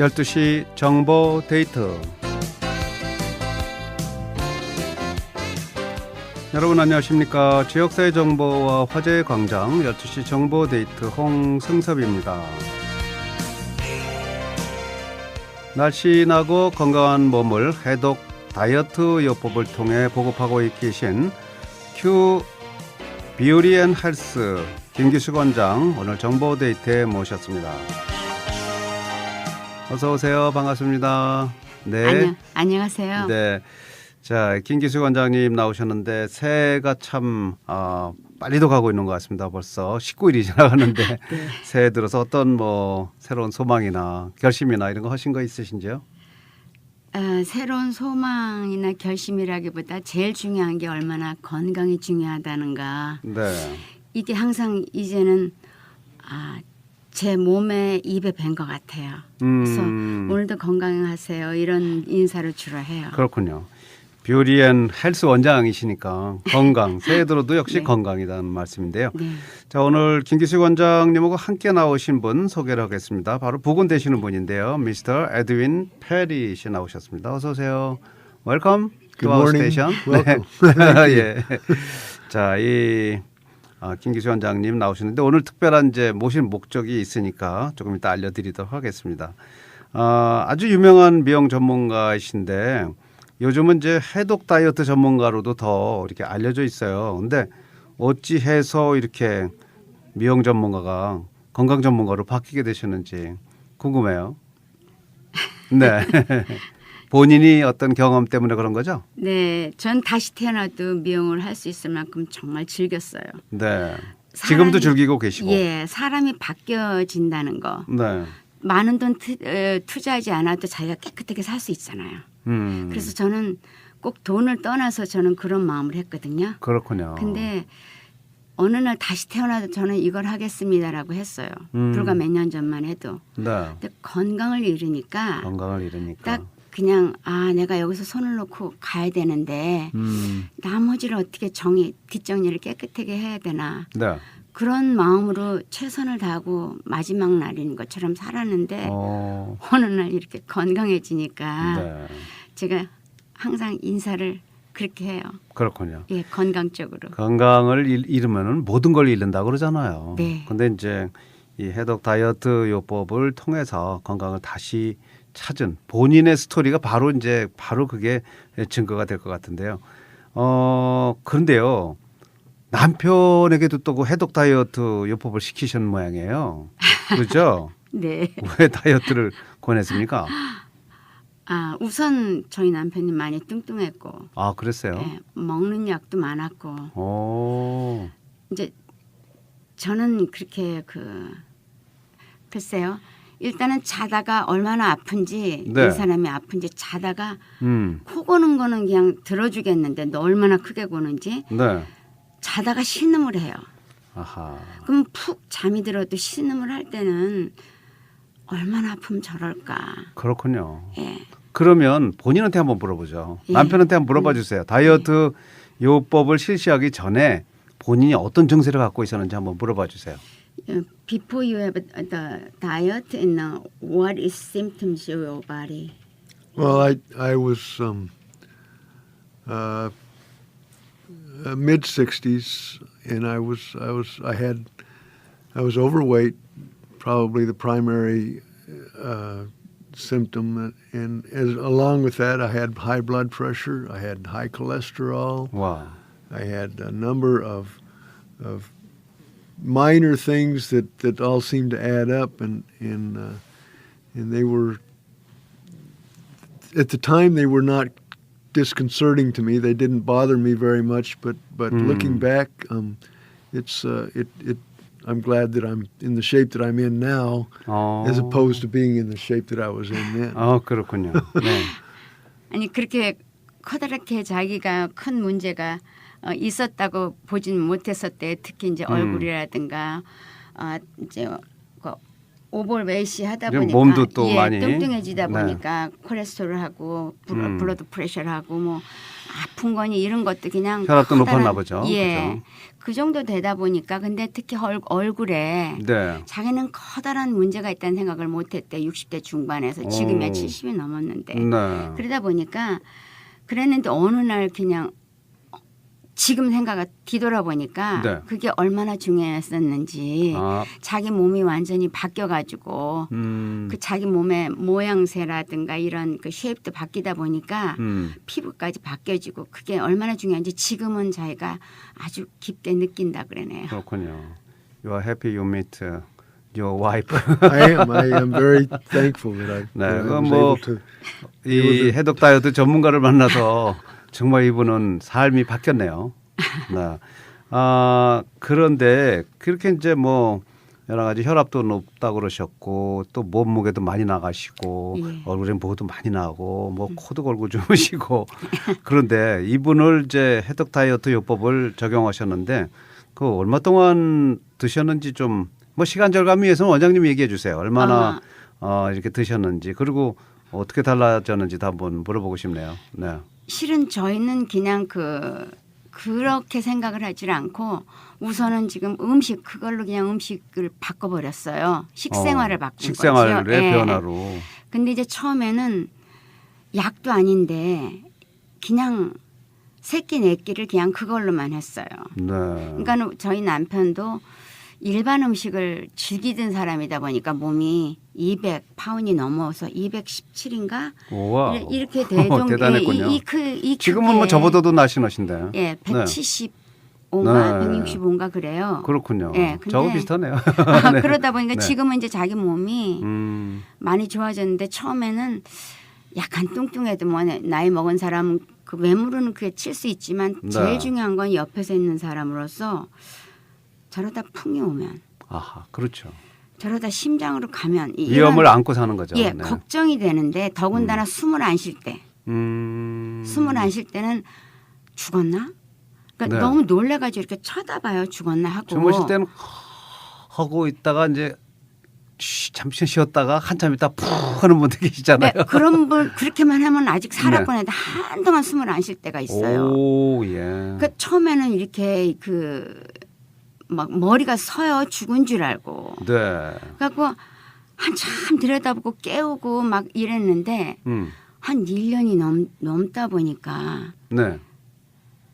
12시 정보 데이트 여러분 안녕하십니까? 지역사회 정보와 화제의 광장 12시 정보 데이트 홍승섭입니다. 날씬하고 건강한 몸을 해독 다이어트 요법을 통해 보급하고 계신 큐 비오리 앤 헬스 김기수 관장 오늘 정보 데이트에 모셨습니다. 어서 오세요. 반갑습니다. 네. 안녕, 안녕하세요. 네. 자, 김기수 관장님 나오셨는데 새해가 참 어, 빨리도 가고 있는 것 같습니다. 벌써 19일이 지나갔는데 네. 새해 들어서 어떤 뭐 새로운 소망이나 결심이나 이런 거 하신 거 있으신지요? 어, 새로운 소망이나 결심이라기보다 제일 중요한 게 얼마나 건강이 중요하다는가. 네. 이게 항상 이제는 아, 제 몸에 입에 밴것 같아요. 그래서 음, 오늘도 건강하세요. 이런 인사를 주로 해요. 그렇군요. 뷰리앤 헬스 원장이시니까 건강 새해 들어도 역시 네. 건강이라는 말씀인데요. 네. 자 오늘 김기수 원장님하고 함께 나오신 분 소개를 하겠습니다. 바로 부근 되시는 분인데요. 미스터 에드윈 페리 씨 나오셨습니다. 어서 오세요. 웰컴 Good to our morning. station. Welcome. 예. 자, 이 아, 김기수 원장님 나오시는데 오늘 특별한 이제 모실 목적이 있으니까 조금 이따 알려드리도록 하겠습니다. 아, 아주 유명한 미용 전문가이신데 요즘은 이제 해독 다이어트 전문가로도 더 이렇게 알려져 있어요. 근데 어찌 해서 이렇게 미용 전문가가 건강 전문가로 바뀌게 되셨는지 궁금해요. 네. 본인이 어떤 경험 때문에 그런 거죠? 네, 전 다시 태어나도 미용을 할 수 있을 만큼 정말 즐겼어요. 네. 지금도 사람이- 즐기고 계시고. 예, 사람이 바뀌어진다는 거. 네. 많은 돈 투, 에, 투자하지 않아도 자기가 깨끗하게 살 수 있잖아요. 음. 그래서 저는 꼭 돈을 떠나서 저는 그런 마음을 했거든요. 그렇군요. 근데 어느 날 다시 태어나도 저는 이걸 하겠습니다라고 했어요. 음. 불과 몇 년 전만 해도. 네. 근데 건강을 잃으니까 건강을 잃으니까. 딱 그냥 아 내가 여기서 손을 놓고 가야 되는데 음. 나머지를 어떻게 정리 뒷정리를 깨끗하게 해야 되나 네. 그런 마음으로 최선을 다하고 마지막 날인 것처럼 살았는데 어. 어느 날 이렇게 건강해지니까 네. 제가 항상 인사를 그렇게 해요. 그렇군요. 예, 건강적으로. 건강을 잃- 잃으면은 모든 걸 잃는다 그러잖아요. 네. 근데 이제 이 해독 다이어트 요법을 통해서 건강을 다시 찾은 본인의 스토리가 바로 이제 바로 그게 증거가 될 것 같은데요. 어, 그런데요. 남편에게도 또그 해독 다이어트 요법을 시키신 모양이에요. 그렇죠? 네. 왜 다이어트를 권했습니까? 아 우선 저희 남편이 많이 뚱뚱했고 아, 그랬어요. 예, 먹는 약도 많았고 오. 이제 저는 그렇게 그 글쎄요. 일단은 자다가 얼마나 아픈지 네. 이 사람이 아픈지 자다가 음. 코 고는 거는 그냥 들어주겠는데 너 얼마나 크게 고는지 네. 자다가 신음을 해요. 아하. 그럼 푹 잠이 들어도 신음을 할 때는 얼마나 아프면 저럴까. 그렇군요. 예. 그러면 본인한테 한번 물어보죠. 예. 남편한테 한번 물어봐 주세요. 다이어트 요법을 실시하기 전에 본인이 어떤 증세를 갖고 있었는지 한번 물어봐 주세요. Uh, Before you have the diet and uh, what is symptoms of your body? Well, I I was um, uh, uh, mid sixties, and I was I was I had I was overweight, probably the primary uh, symptom, and as along with that, I had high blood pressure, I had high cholesterol, 와. I had a number of of minor things that, that all seemed to add up, and and uh, and they were at the time they were not disconcerting to me. They didn't bother me very much, but but Mm. looking back, um, it's uh, it it. I'm glad that I'm in the shape that I'm in now, 어. as opposed to being in the shape that I was in then. 어, 그렇군요. 네. 아니 그렇게 커다랗게 자기가 큰 문제가 어, 있었다고 보진 못했었대. 특히 이제 음. 얼굴이라든가 아 이제 그 오버웨이시 하다 이제 보니까 몸도 또 예, 많이. 뚱뚱해지다 네. 보니까 콜레스테롤하고 블, 음. 블러드 프레셔하고 뭐 아픈 거니 이런 것도 그냥 혈압도 높았나 보죠. 예. 그죠? 그 정도 되다 보니까 근데 특히 얼, 얼굴에 네. 자기는 커다란 문제가 있다는 생각을 못했대. 60대 중반에서 지금이야 오. 70이 넘었는데. 네. 그러다 보니까 그랬는데 어느 날 그냥 지금 생각을 뒤돌아보니까 네. 그게 얼마나 중요했었는지 아, 자기 몸이 완전히 바뀌어가지고 음, 그 자기 몸의 모양새라든가 이런 그 쉐입도 바뀌다 보니까 음. 피부까지 바뀌어지고 그게 얼마나 중요한지 지금은 자기가 아주 깊게 느낀다 그러네요. 그렇군요. You are happy you meet uh, your wife. I am. I am very thankful that I, 네, I 그건 was 뭐 able to. 이 해독 다이어트 전문가를 만나서 정말 이분은 삶이 바뀌었네요. 네. 아, 그런데 그렇게 이제 뭐 여러 가지 혈압도 높다 그러셨고 또 몸무게도 많이 나가시고 예. 얼굴에 모도 많이 나고 뭐 코도 걸고 주무시고 그런데 이분을 이제 해독 다이어트 요법을 적용하셨는데 그 얼마 동안 드셨는지 좀 뭐 시간 절감 위해서는 원장님 얘기해 주세요. 얼마나 아. 어, 이렇게 드셨는지 그리고 어떻게 달라졌는지도 한번 물어보고 싶네요. 네. 실은 저희는 그냥 그 그렇게 생각을 하질 않고 우선은 지금 음식 그걸로 그냥 음식을 바꿔버렸어요. 식생활을 어, 바꾼 식생활의 거죠. 예. 변화로. 근데 이제 처음에는 약도 아닌데 그냥 새끼 내끼를 그냥 그걸로만 했어요. 네. 그러니까 저희 남편도 일반 음식을 즐기던 사람이다 보니까 몸이 200 파운이 넘어서 217인가 우와. 이렇게 대종 대단했군요. 이, 이, 크, 이 지금은 뭐 저보다도 날씬하신데. 예, 네. 175인가 네. 165인가 그래요. 그렇군요. 예, 근데- 저하고 비슷하네요. 아, 네. 그러다 보니까 네. 지금은 이제 자기 몸이 음, 많이 좋아졌는데 처음에는 약간 뚱뚱해도 뭐 나이 먹은 사람은 그 외모로는 그게 칠 수 있지만 네. 제일 중요한 건 옆에서 있는 사람으로서 저러다 풍이 오면 아하, 그렇죠. 저러다 심장으로 가면 이- 위험을 이런- 안고 사는 거죠. 예 네. 걱정이 되는데 더군다나 숨을 안 쉴 때 음. 숨을 안 쉴 때는 죽었나? 그러니까 네. 너무 놀래가지고 이렇게 쳐다봐요 죽었나 하고 주무실 때는 하고 있다가 이제 쉬, 잠시 쉬었다가 한참 있다 푹 하는 분들 계시잖아요. 네, 그런 분 그렇게만 하면 아직 살았건 해도 한동안 숨을 안 쉴 때가 있어요. 오, 예. 그 처음에는 이렇게 그 막 머리가 서요 죽은 줄 알고 네. 그래갖고 한참 들여다보고 깨우고 막 이랬는데 음. 한 1년이 넘, 넘다 보니까 네.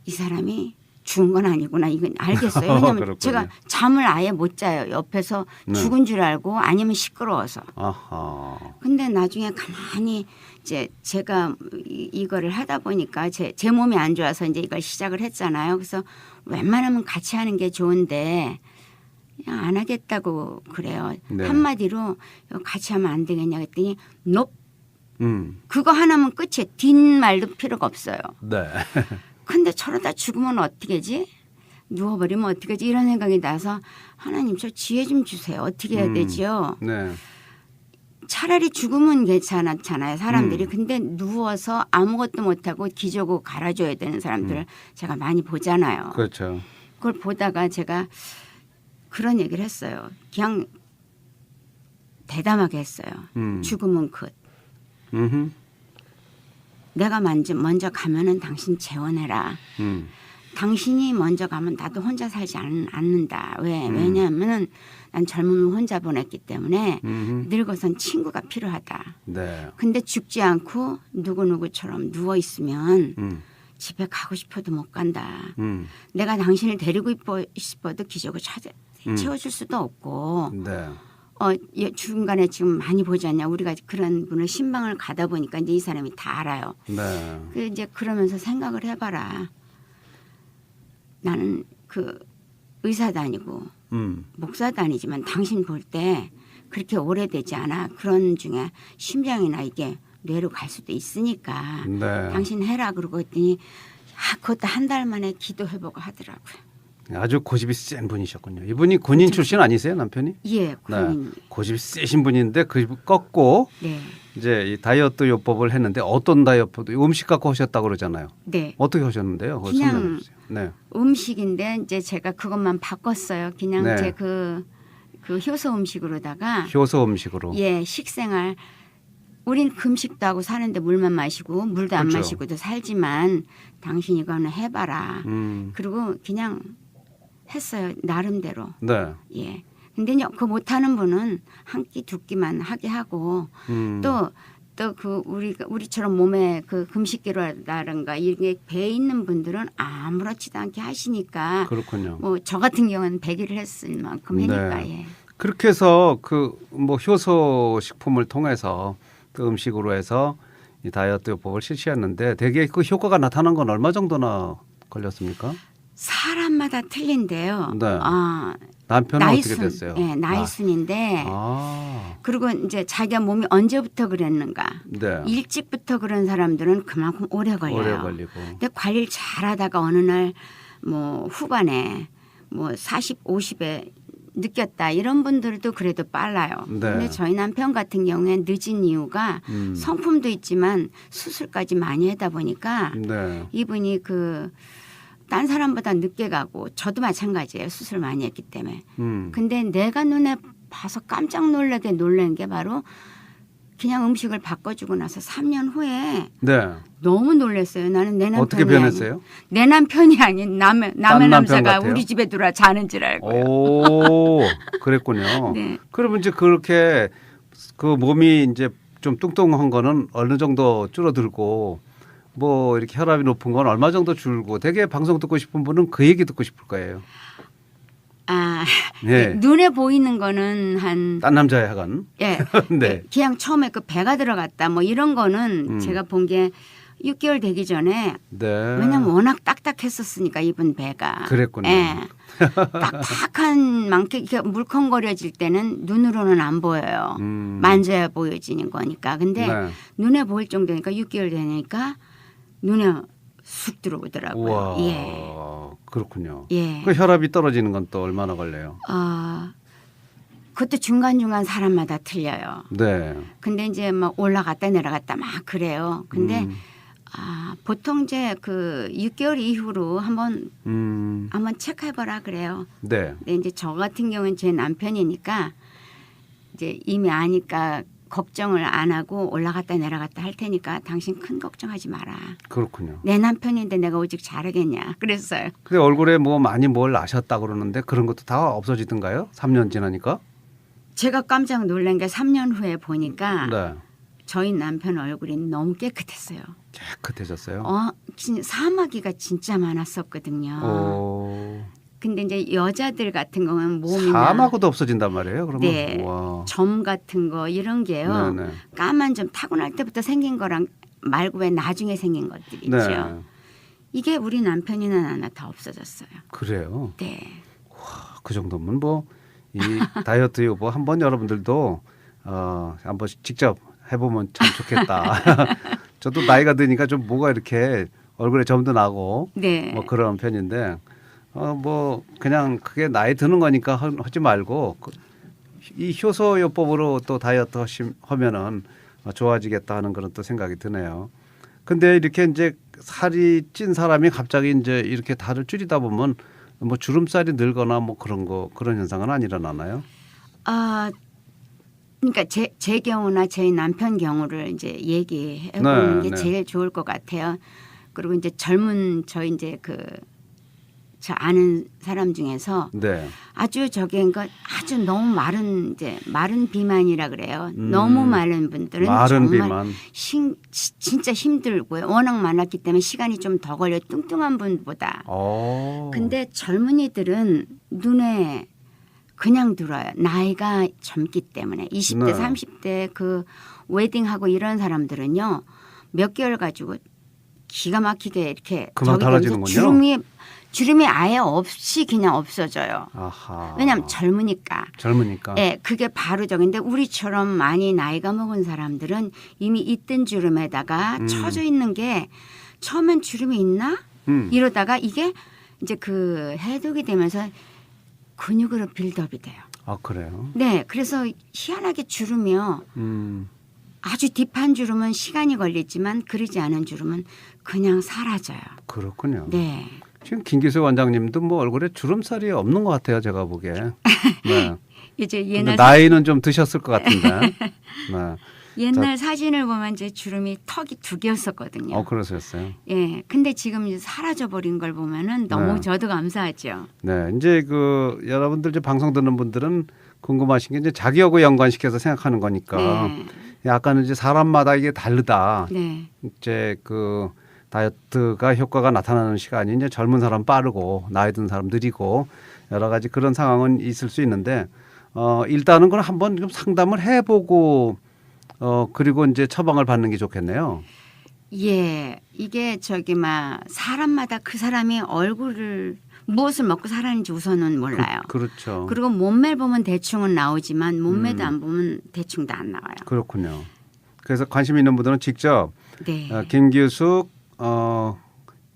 이 사람이 죽은 건 아니구나 이건 알겠어요. 왜냐하면. 제가 잠을 아예 못 자요. 옆에서 네. 죽은 줄 알고 아니면 시끄러워서. 아하. 근데 나중에 가만히 이제 제가 이, 이거를 하다 보니까 제, 제 몸이 안 좋아서 이제 이걸 시작을 했잖아요. 그래서 웬만하면 같이 하는 게 좋은데 안 하겠다고 그래요. 네. 한마디로 같이 하면 안 되겠냐 그랬더니 높 음. 그거 하나면 끝이에요. 뒷말도 필요가 없어요. 네. 근데 저러다 죽으면 어떻게지? 누워버리면 어떻게지? 이런 생각이 나서 하나님 저 지혜 좀 주세요. 어떻게 해야 음. 되지요? 네. 차라리 죽으면 괜찮았잖아요. 사람들이. 음. 근데 누워서 아무것도 못하고 기저고 갈아줘야 되는 사람들을 음. 제가 많이 보잖아요. 그렇죠. 그걸 보다가 제가 그런 얘기를 했어요. 그냥 대담하게 했어요. 음. 죽으면 끝. 음. 내가 먼저, 먼저 가면은 당신 재혼해라. 음. 당신이 먼저 가면 나도 혼자 살지 않, 않는다. 왜? 음. 왜냐하면 난 젊음을 혼자 보냈기 때문에 음. 늙어선 친구가 필요하다. 네. 근데 죽지 않고 누구 누구처럼 누워 있으면 음. 집에 가고 싶어도 못 간다. 음. 내가 당신을 데리고 싶어도 기적을 찾아 음. 채워줄 수도 없고 네. 어 예, 중간에 지금 많이 보지 않냐 우리가 그런 분을 신방을 가다 보니까 이제 이 사람이 다 알아요. 네. 그 이제 그러면서 생각을 해봐라. 나는 그 의사도 아니고 음. 목사도 아니지만 당신 볼 때 그렇게 오래되지 않아. 그런 중에 심장이나 이게 뇌로 갈 수도 있으니까 네. 당신 해라 그러고 했더니 아, 그것도 한 달 만에 기도해보고 하더라고요. 아주 고집이 센 분이셨군요. 이분이 군인 출신 아니세요, 남편이? 예, 네. 군인. 고집이 세신 분인데 그 꺾고 네. 이제 이 다이어트 요법을 했는데 어떤 다이어트 음식 갖고 하셨다고 그러잖아요. 네. 어떻게 하셨는데요? 그냥. 네. 음식인데 이제 제가 그것만 바꿨어요. 그냥 네. 제그 그 효소 음식으로다가 효소 음식으로. 예, 식생활 우린 금식도 하고 사는데 물만 마시고 물도 안 그렇죠. 마시고도 살지만 당신 이거는 해봐라. 음. 그리고 그냥 했어요 나름대로. 네. 예. 근데요 그 못하는 분은 한 끼 두 끼만 하게 하고 음. 또 또 그 우리 우리처럼 몸에 그 금식기로라든가 이게 배 있는 분들은 아무렇지도 않게 하시니까 그렇군요. 뭐 저 같은 경우는 100일을 했을 만큼 하니까 네. 예. 그렇게 해서 그 뭐 효소 식품을 통해서 그 음식으로 해서 이 다이어트 요법을 실시했는데 대개 그 효과가 나타난 건 얼마 정도나 걸렸습니까? 사람 마다 틀린데요. 네. 아, 남편은 어떻게 나이순, 됐어요? 예, 나이순인데 아, 그리고 이제 자기가 몸이 언제부터 그랬는가 네. 일찍부터 그런 사람들은 그만큼 오래 걸려요. 오래 걸리고. 근데 관리를 잘하다가 어느 날 뭐 후반에 뭐 40, 50에 느꼈다 이런 분들도 그래도 빨라요. 네. 근데 저희 남편 같은 경우에 늦은 이유가 음. 성품도 있지만 수술까지 많이 하다 보니까 네. 이분이 그 딴 사람보다 늦게 가고 저도 마찬가지예요. 수술 많이 했기 때문에. 음. 근데 내가 눈에 봐서 깜짝 놀라게 놀란 게 바로 그냥 음식을 바꿔주고 나서 3년 후에 네. 너무 놀랐어요. 나는 내 남편이 어떻게 변했어요? 아닌, 내 남편이 아닌 남의 남의 남자가 같아요? 우리 집에 들어와 자는 줄 알고. 오, 그랬군요. 네. 그러면 이제 그렇게 그 몸이 이제 좀 뚱뚱한 거는 어느 정도 줄어들고 뭐 이렇게 혈압이 높은 건 얼마 정도 줄고 되게 방송 듣고 싶은 분은 그 얘기 듣고 싶을 거예요. 아 네. 눈에 보이는 거는 한 딴 남자의 하간. 예. 네. 그냥 처음에 그 배가 들어갔다 뭐 이런 거는 음. 제가 본 게 6개월 되기 전에 네. 왜냐면 워낙 딱딱했었으니까 이분 배가. 그랬군요. 예. 딱딱한 이렇게 물컹거려질 때는 눈으로는 안 보여요. 음. 만져야 보여지는 거니까. 근데 네. 눈에 보일 정도니까 6개월 되니까 눈에 쑥 들어오더라고요. 우와. 예. 그렇군요. 예. 그 혈압이 떨어지는 건 또 얼마나 걸려요? 어, 그것도 중간 중간 사람마다 틀려요. 네. 근데 이제 막 올라갔다 내려갔다 막 그래요. 근데 음. 아, 보통 이제 그 6개월 이후로 한번 음. 한번 체크해보라 그래요. 네. 근데 이제 저 같은 경우는 제 남편이니까 이제 이미 아니까 걱정을 안 하고 올라갔다 내려갔다 할 테니까 당신 큰 걱정하지 마라. 그렇군요. 내 남편인데 내가 오직 잘하겠냐. 그랬어요. 근데 얼굴에 뭐 많이 뭘 아셨다 그러는데 그런 것도 다 없어지던가요? 3년 지나니까? 제가 깜짝 놀란 게 3년 후에 보니까 네. 저희 남편 얼굴이 너무 깨끗했어요. 깨끗해졌어요. 어, 진, 사마귀가 진짜 많았었거든요. 오. 근데 이제 여자들 같은 경우는 몸이나 사마고도 없어진단 말이에요. 그러면 네. 와. 점 같은 거 이런 게요. 네네. 까만 점 타고날 때부터 생긴 거랑 말고 왜 나중에 생긴 것들 있죠. 네. 이게 우리 남편이나 나나 다 없어졌어요. 그래요. 네. 그 정도면 뭐 이 다이어트 요보 한번 여러분들도 어 한번 직접 해보면 참 좋겠다. 저도 나이가 드니까 좀 뭐가 이렇게 얼굴에 점도 나고 네. 뭐 그런 편인데 어 뭐 그냥 그게 나이 드는 거니까 하- 하지 말고 그- 이 효소 요법으로 또 다이어트 하면은 어, 좋아지겠다 하는 그런 또 생각이 드네요. 근데 이렇게 이제 살이 찐 사람이 갑자기 이제 이렇게 달을 줄이다 보면 뭐 주름살이 늘거나 뭐 그런 거 그런 현상은 안 일어나나요? 아 그러니까 제, 제 경우나 저희 남편 경우를 이제 얘기해 보는 네, 게 네. 제일 좋을 것 같아요. 그리고 이제 젊은 저 이제 그 저 아는 사람 중에서 네. 아주 저기인 것 아주 너무 마른 이제 마른 비만이라 그래요. 음. 너무 마른 분들은 마른 정말 지- 진짜 힘들고요. 워낙 많았기 때문에 시간이 좀 더 걸려 뚱뚱한 분보다. 어. 근데 젊은이들은 눈에 그냥 들어요. 나이가 젊기 때문에 20대, 네. 30대 그 웨딩하고 이런 사람들은요 몇 개월 가지고 기가 막히게 이렇게 그만 저기 달라지는군요. 주름이 주름이 아예 없이 그냥 없어져요. 아하. 왜냐하면 젊으니까. 젊으니까. 예, 그게 바로 저긴데 우리처럼 많이 나이가 먹은 사람들은 이미 있던 주름에다가 음. 처져 있는 게 처음엔 주름이 있나 음. 이러다가 이게 이제 그 해독이 되면서 근육으로 빌드업이 돼요. 아 그래요. 네, 그래서 희한하게 주름이요. 음. 아주 딥한 주름은 시간이 걸리지만 그러지 않은 주름은 그냥 사라져요. 그렇군요. 네. 지금 김기수 원장님도 뭐 얼굴에 주름살이 없는 것 같아요. 제가 보기에. 네. 이제 옛날 나이는 좀 드셨을 것 같은데. 네. 옛날 사진을 보면 이제 주름이 턱이 두 개였었거든요. 어 그러셨어요. 예. 근데 지금 이제 사라져 버린 걸 보면은 너무 네. 저도 감사하죠. 네, 이제 그 여러분들 이제 방송 듣는 분들은 궁금하신 게 이제 자기하고 연관시켜서 생각하는 거니까 네. 약간 이제 사람마다 이게 다르다. 네. 이제 그 다이어트가 효과가 나타나는 시간이 이제 젊은 사람 빠르고 나이 든 사람 느리고 여러 가지 그런 상황은 있을 수 있는데 어 일단은 그걸 한번 좀 상담을 해보고 어 그리고 이제 처방을 받는 게 좋겠네요. 예. 이게 저기 막 사람마다 그 사람이 얼굴을 무엇을 먹고 살았는지 우선은 몰라요. 그, 렇죠 그리고 몸매를 보면 대충은 나오지만 몸매도 음. 안 보면 대충도 안 나와요. 그렇군요. 그래서 관심 있는 분들은 직접 네. 어, 김규숙 어,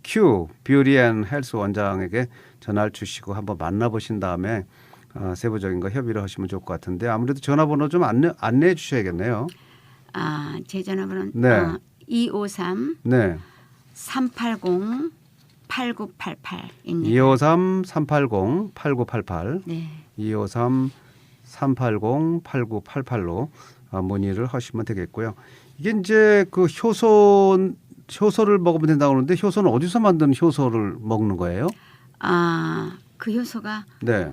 큐 뷰리 앤 헬스 원장에게 전화를 주시고 한번 만나보신 다음에 어, 세부적인 거 협의를 하시면 좋을 것 같은데 아무래도 전화번호 좀 안내, 안내해 주셔야겠네요. 아, 제 전화번호는 네. 어, 253 네. 380 8988입니다. 253 380 8988 네. 253 380 8988로 어, 문의를 하시면 되겠고요. 이게 이제 그 효소 효소를 먹으면 된다고 그러는데 효소는 어디서 만든 효소를 먹는 거예요? 아, 그 효소가 네.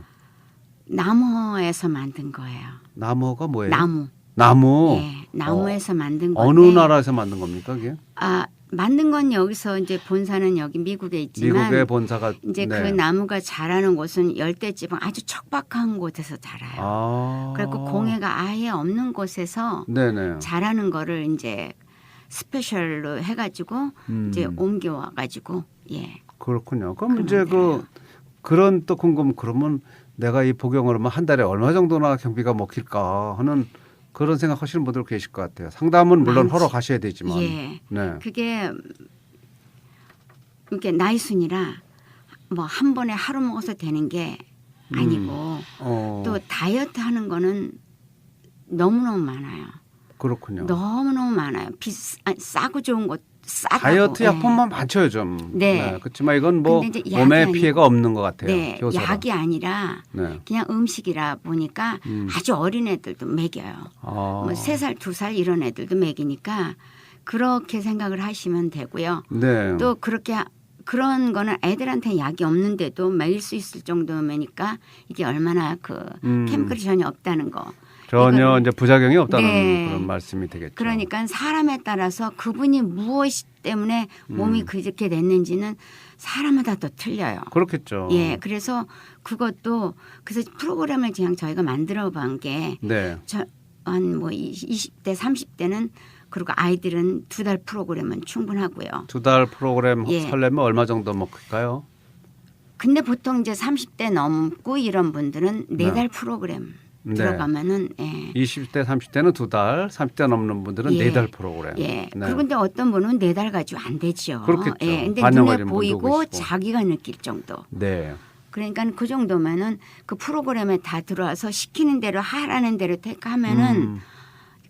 나무에서 만든 거예요. 나무가 뭐예요? 나무. 나무. 예, 나무에서 만든 건데. 어. 어느 나라에서 만든 겁니까, 그게? 아, 만든 건 여기서 이제 본사는 여기 미국에 있지만 미국의 본사가 이제 네. 그 나무가 자라는 곳은 열대 지방 아주 척박한 곳에서 자라요. 아. 그래고 공해가 아예 없는 곳에서 네네. 자라는 거를 이제 스페셜로 해가지고 음. 이제 옮겨와 가지고 예 그렇군요. 그럼 이제 그 돼요. 그런 또 궁금 그러면 내가 이 복용을 하면 한 달에 얼마 정도나 경비가 먹힐까 하는 그런 생각하시는 분들 계실 것 같아요. 상담은 물론 많지. 하러 가셔야 되지만. 예. 네. 그게 이렇게 나이 순이라 뭐 한 번에 하루 먹어서 되는 게 아니고 어. 또 다이어트 하는 거는 너무너무 많아요. 그렇군요. 너무너무 많아요. 비싸 아니, 싸고 좋은 것 싸다고. 다이어트 예. 약품만 많죠 좀. 네. 그렇지만 이건 뭐 몸에 아니고. 피해가 없는 것 같아요. 네, 효소가. 약이 아니라 네. 그냥 음식이라 보니까 음. 아주 어린 애들도 먹여요. 아. 뭐세 살, 두 살 이런 애들도 먹이니까 그렇게 생각을 하시면 되고요. 네. 또 그렇게 하- 그런 거는 애들한테 약이 없는데도 먹일 수 있을 정도면니까 이게 얼마나 그 음. 케미컬이 전혀 없다는 거. 전혀 이제 부작용이 없다는 네. 그런 말씀이 되겠죠. 그러니까 사람에 따라서 그분이 무엇 때문에 몸이 음. 그렇게 됐는지는 사람마다 또 틀려요. 그렇겠죠. 예, 그래서 그것도 그래서 프로그램을 그냥 저희가 만들어 본게 네. 한뭐 20대, 30대는 그리고 아이들은 두 달 프로그램은 충분하고요. 두 달 프로그램 예. 설레면 얼마 정도 먹을까요? 근데 보통 이제 30대 넘고 이런 분들은 네. 네달 프로그램 네. 들어가면은 예. 20대, 30대는 두 달, 30대 넘는 분들은 예. 네달 프로그램. 예. 네. 근데 어떤 분은 네 달 가지고 안 되죠. 그렇겠죠. 예. 근데 눈에 보이고. 자기가 느낄 정도. 네. 그러니까 그 정도면은 그 프로그램에 다 들어와서 시키는 대로 하라는 대로 택하면은 음.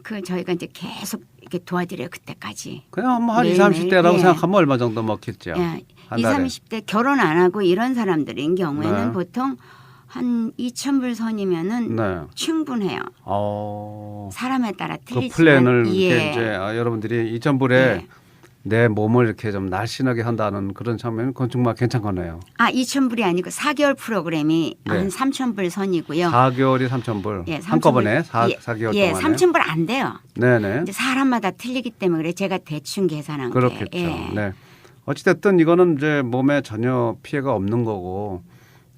그 저희가 이제 계속 이렇게 도와드려요 그때까지. 그냥 뭐한 20, 매일매일, 30대라고 예. 생각하면 얼마 정도 먹겠죠? 예. 한 20, 달에. 30대 결혼 안 하고 이런 사람들인 경우에는 네. 보통 한 2,000불 선이면은 네. 충분해요. 어. 사람에 따라 그 틀리지만 플랜을 예. 이렇게 이제 아, 여러분들이 2,000불에 예. 내 몸을 이렇게 좀 날씬하게 한다는 그런 장면 그건 정말 괜찮거네요. 아 2,000불이 아니고 4개월 프로그램이 네. 한 3,000불 선이고요. 4개월이 3,000불. 예, 한꺼번에 3,000불. 4, 예, 사개월 예, 동안에. 3,000불 안 돼요. 네 네. 이제 사람마다 틀리기 때문에 그래 제가 대충 계산한 그렇겠죠. 게. 예. 네. 어찌 됐든 이거는 이제 몸에 전혀 피해가 없는 거고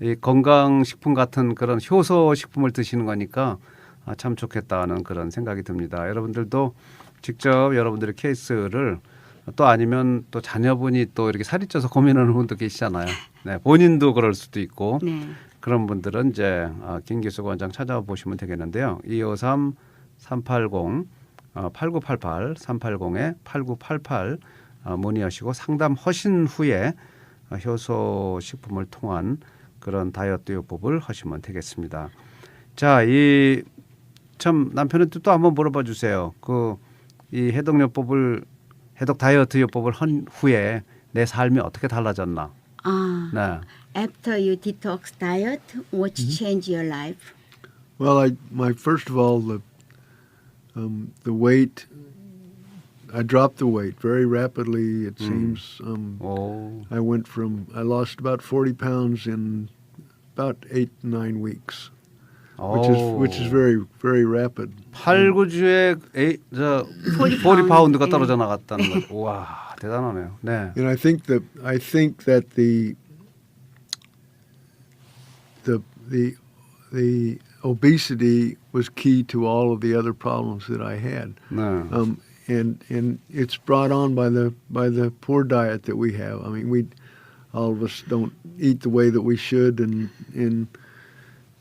이 건강식품 같은 그런 효소 식품을 드시는 거니까 아, 참 좋겠다는 그런 생각이 듭니다. 여러분들도 직접 여러분들의 케이스를 또 아니면 또 자녀분이 또 이렇게 살이 쪄서 고민하는 분도 계시잖아요. 네, 본인도 그럴 수도 있고 네. 그런 분들은 이제 아, 김기수 원장 찾아보시면 되겠는데요. 253 380 어, 8988 380에 8988 어, 문의하시고 상담하신 후에 어, 효소 식품을 통한 그런 다이어트 요법을 하시면 되겠습니다. 자, 이 참 남편한테 또 한번 물어봐 주세요. 그 이 해독 요법을 해독 다이어트 요법을 한 후에 내 삶이 어떻게 달라졌나? 아, 네. after you detox diet, what Mm-hmm. change your life? Well, I my first of all the um, the weight. I dropped the weight very rapidly. It Mm. seems um, 오. I went from I lost about 40 pounds in about eight nine weeks, which is which is very very rapid. 8, 9주에 에이, 저 40 40 파운드가 예. 떨어져 나갔다는 거. 와, 대단하네요. 네. And I think that I think that the the the the obesity was key to all of the other problems that I had. 네. Um, and and it's brought on by the by the poor diet that we have. I mean, we all of us don't eat the way that we should, and and,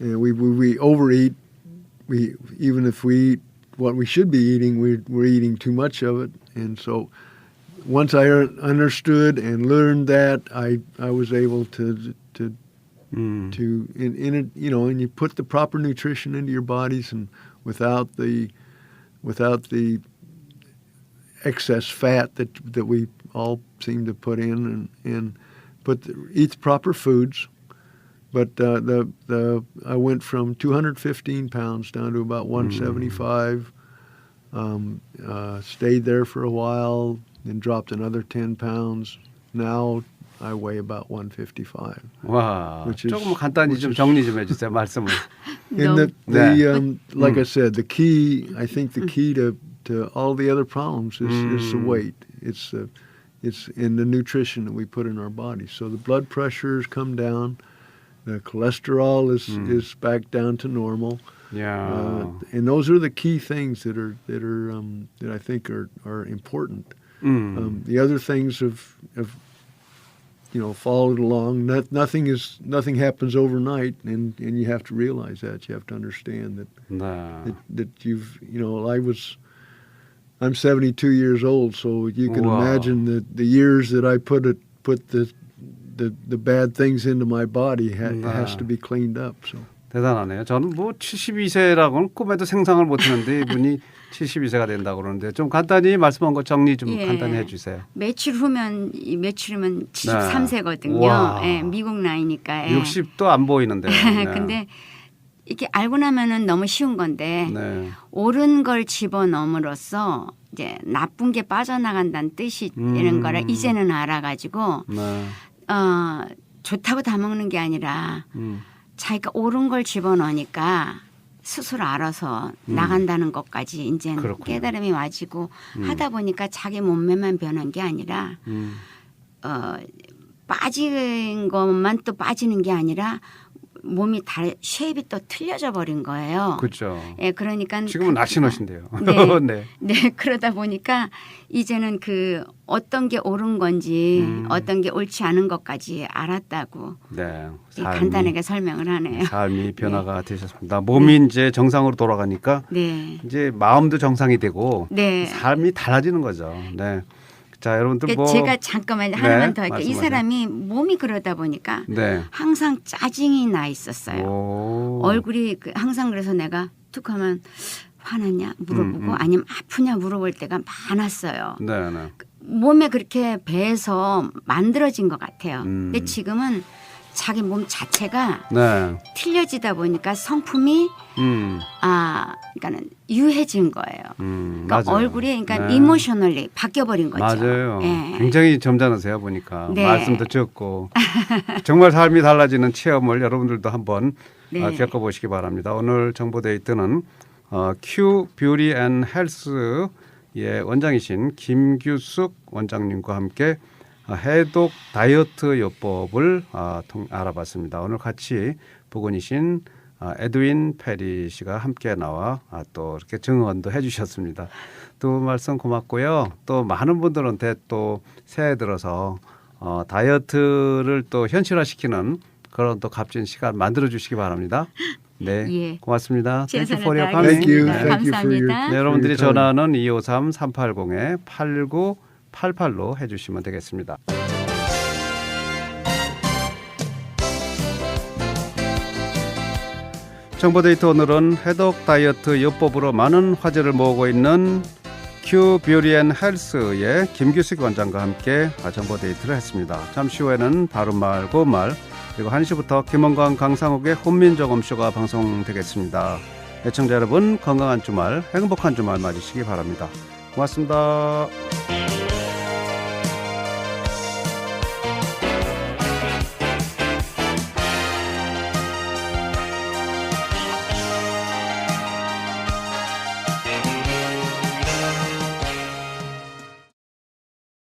and we, we we overeat. We even if we eat what we should be eating, we we're eating too much of it, and so. Once I er- understood and learned that, I, I was able to to 음. to in, in it you know and you put the proper nutrition into your bodies and without the without the excess fat that that we all seem to put in and and put the, eat the proper foods but uh, the the I went from 215 pounds down to about 175 um, uh, stayed there for a while then dropped another 10 pounds now I weigh about 155 와. which is- 조금 간단히 which 좀 is- 정리 좀 해주세요. 말씀을. And the, Yeah. the um, like Mm. I said, the key, I think the key to, uh, all the other problems is, mm. is the hmm. weight. It's uh, it's in the nutrition that we put in our body. So the blood pressures come down, the cholesterol is mm. is back down to normal. Yeah, uh, and those are the key things that are that are um, that I think are are important. Mm. Um, the other things have have you know followed along. Not, nothing is nothing happens overnight, and and you have to realize that you have to understand that nah. that, that you've you know I was I'm 72 years old, so you can Wow. imagine the the years that I put it put the the, the bad things into my body ha, has Wow. to be cleaned up. So 대단하네요. 저는 뭐 72세라고는 꿈에도 생상을 못했는데 이분이 72세가 된다고 그러는데 좀 간단히 말씀한 거 정리 좀 예. 간단히 해주세요. 며칠 후면 이 며칠 후면 73세거든요. 네. 와. 예, 미국 나이니까. 예. 60도 안 보이는데요. 네. 근데 이렇게 알고 나면은 너무 쉬운 건데 네. 옳은 걸 집어 넣음으로써 이제 나쁜 게 빠져나간다는 뜻이 음. 이런 거를 이제는 알아가지고 네. 어 좋다고 다 먹는 게 아니라 음. 자기가 옳은 걸 집어 넣으니까 스스로 알아서 나간다는 것까지 이제 음. 그렇군요. 깨달음이 와지고 음. 하다 보니까 자기 몸매만 변한 게 아니라 음. 어 빠진 것만 또 빠지는 게 아니라 몸이 다 쉐입이 또 틀려져 버린 거예요. 그렇죠. 예, 그러니까 지금은 날씬하신데요. 네. 네. 네, 그러다 보니까 이제는 그 어떤 게 옳은 건지 음. 어떤 게 옳지 않은 것까지 알았다고 네. 이 삶이, 간단하게 설명을 하네요. 삶이 변화가 되셨습니다. 몸이 이제 정상으로 돌아가니까 네. 이제 마음도 정상이 되고 네. 삶이 달라지는 거죠. 네. 자, 여러분들 그러니까 뭐 제가 잠깐만 네, 하나만 더 할게요. 이 말씀하세요. 사람이 몸이 그러다 보니까 네. 항상 짜증이 나 있었어요. 오. 얼굴이 그 항상 그래서 내가 툭 하면 화났냐 물어보고 음, 음. 아니면 아프냐 물어볼 때가 많았어요. 네, 네. 몸에 그렇게 배에서 만들어진 것 같아요. 음. 근데 지금은 자기 몸 자체가 네. 틀려지다 보니까 성품이 음. 아 그러니까는 유해진 거예요. 음. 그러니까 맞아요. 얼굴이 그러니까 네. 이모셔널리 바뀌어 버린 거죠. 맞아요. 예. 굉장히 점잖으세요 보니까 네. 말씀도 적고 정말 삶이 달라지는 체험을 여러분들도 한번 네. 어, 겪어보시기 바랍니다. 오늘 정보 데이트는 어, Q 뷰티 앤 헬스의 원장이신 김규숙 원장님과 함께 어, 해독 다이어트 요법을 어, 통, 알아봤습니다. 오늘 같이 보건이신 어, 에드윈 페리 씨가 함께 나와 아, 또 이렇게 증언도 해주셨습니다. 또 말씀 고맙고요. 또 많은 분들한테 또 새해 들어서 어, 다이어트를 또 현실화시키는 그런 또 값진 시간 만들어 주시기 바랍니다. 네, 예. 고맙습니다. Thank you for your 다하겠습니다. Thank you. coming. Thank you for your- 감사합니다. 네, 여러분들이. 전화는 253-380-8988로 해주시면 되겠습니다. 정보 데이터 오늘은 해독 다이어트 요법으로 많은 화제를 모으고 있는 큐 뷰리 앤 헬스의 김규식 원장과 함께 정보 데이트를 했습니다. 잠시 후에는 바른말 고운말 그리고 1시부터 김원광 강상욱의 혼민정음쇼가 방송되겠습니다. 애청자 여러분 건강한 주말, 행복한 주말 맞으시기 바랍니다. 고맙습니다.